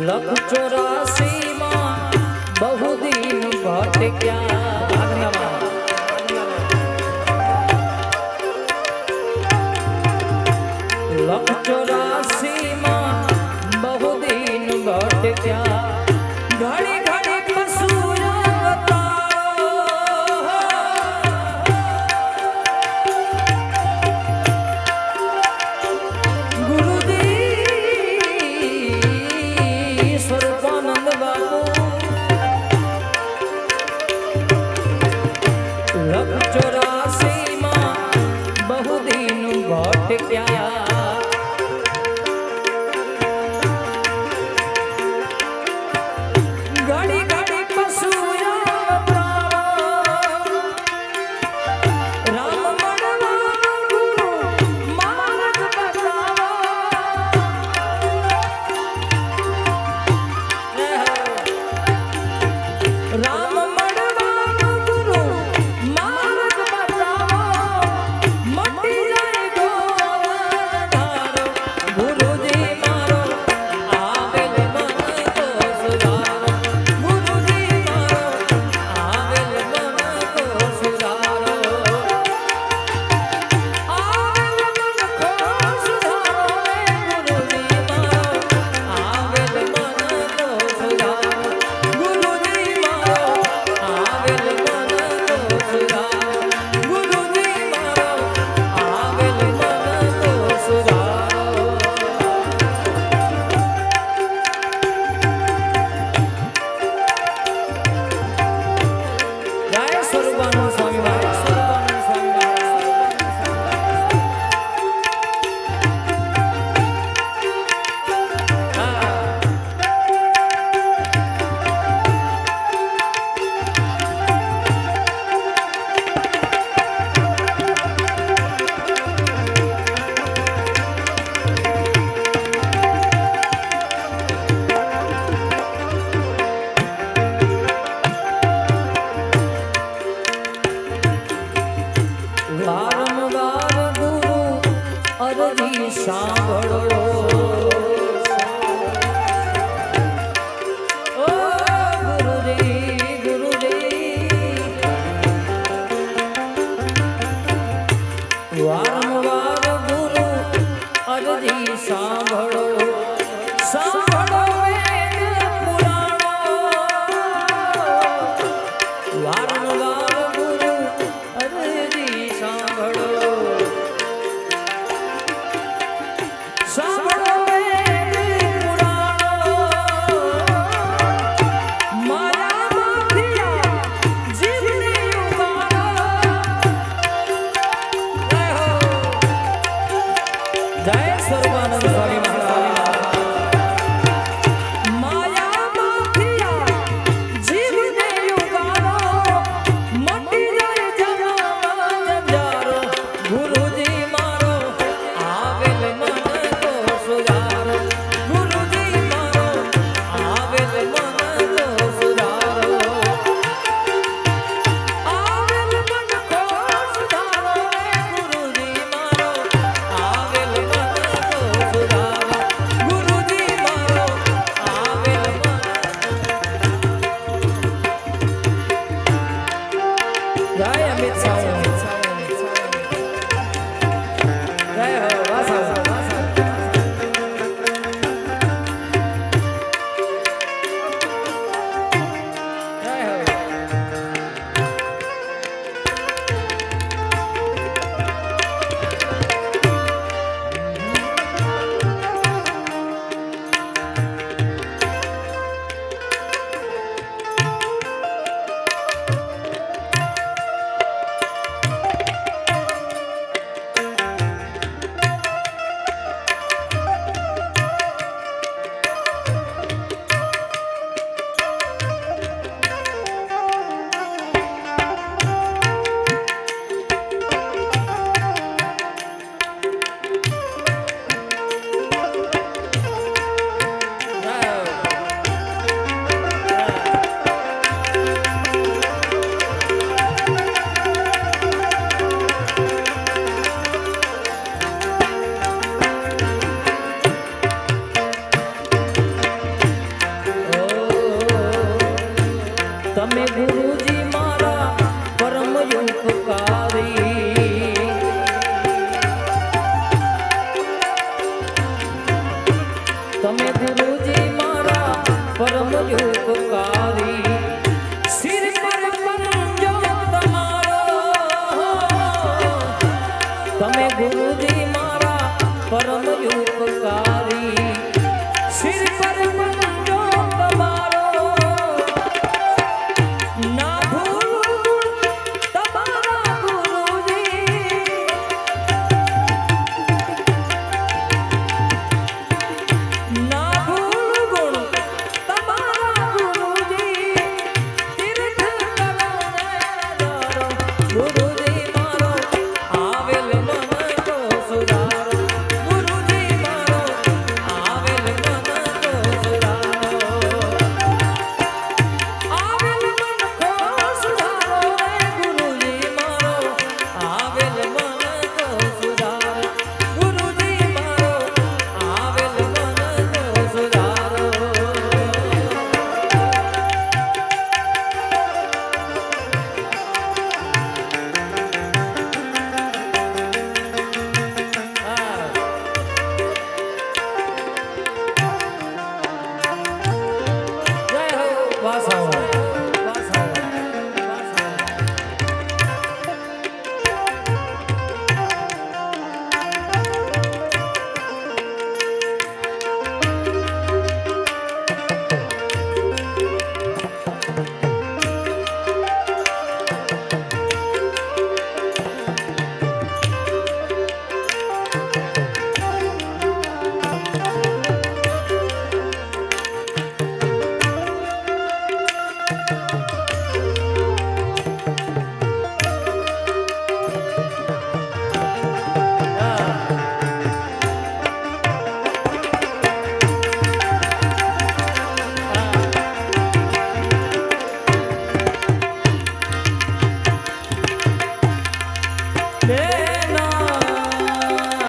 લખ ચોરાસી માં બહુ દિન ભટક્યા આજ્ઞામાં લખ ચોરાસી માં બહુ yeah, yeah. Feier mit Sauer. Guru